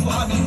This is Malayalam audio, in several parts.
suave.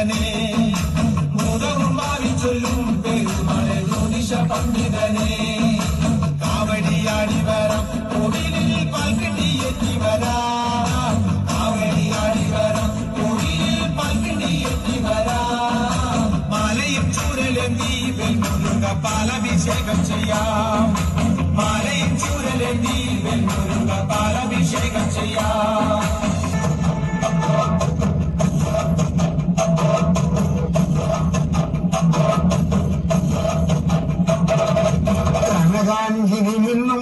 പണ്ഡിതനെ മുതവും ഭാവി ചൊല്ലും പെരുമാളെ ജ്യോതിഷ പണ്ഡിതനെ. കാവടിയാടി വരാം കോവിലിൽ പാൽക്കിണ്ടി എത്തി വരാം. കാവടിയാടി വരാം കോവിലിൽ പാൽക്കിണ്ടി എത്തി വരാം. മലയും ചൂരലെന്തി വെൽമുരുക പാലഭിഷേകം ചെയ്യാം. മലയും ചൂരലെന്തി വെൽമുരുക പാലഭിഷേകം ചെയ്യാം. ഗീതാഞ്ജലി നിന്നും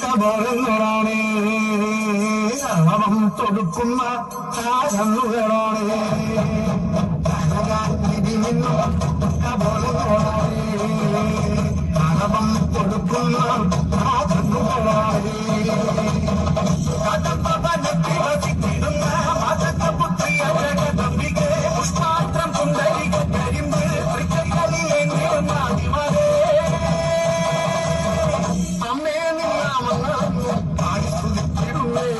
കബറുകളാണ് അവം തൊടുക്കുന്ന ആ കണ്ണുകളാണ് നിന്നും കബറുകളാണ് അളവം കൊടുക്കുന്ന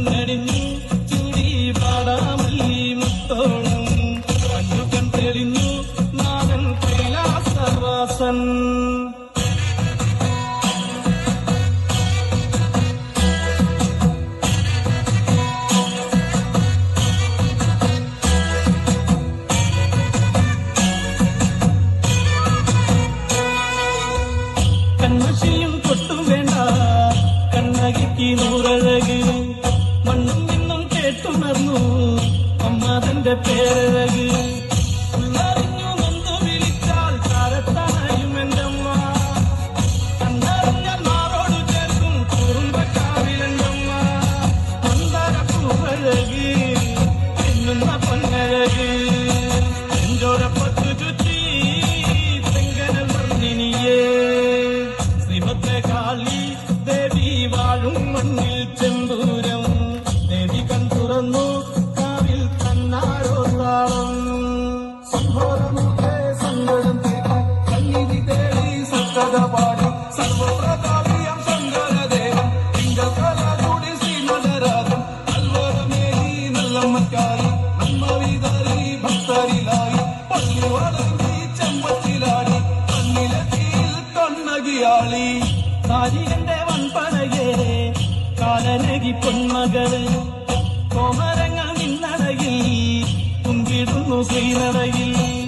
கண்ணடி കാലരകി പൊന്മകൾ. കോമരങ്ങൾ നിന്നടയിൽ കുങ്കിടുന്നു ശ്രീനടയിൽ.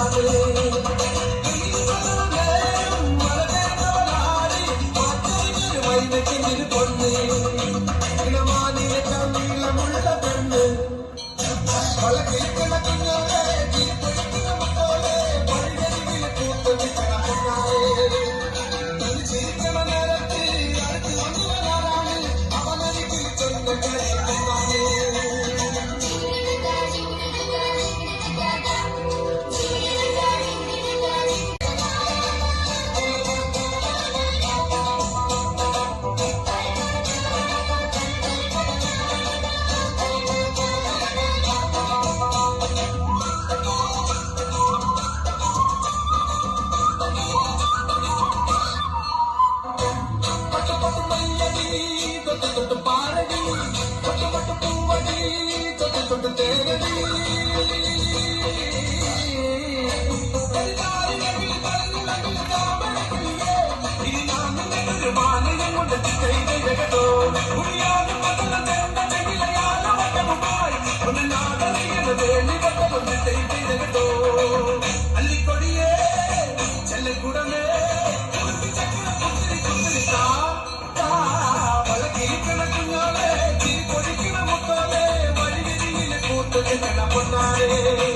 ಕಾಣುವೆ Kapanare.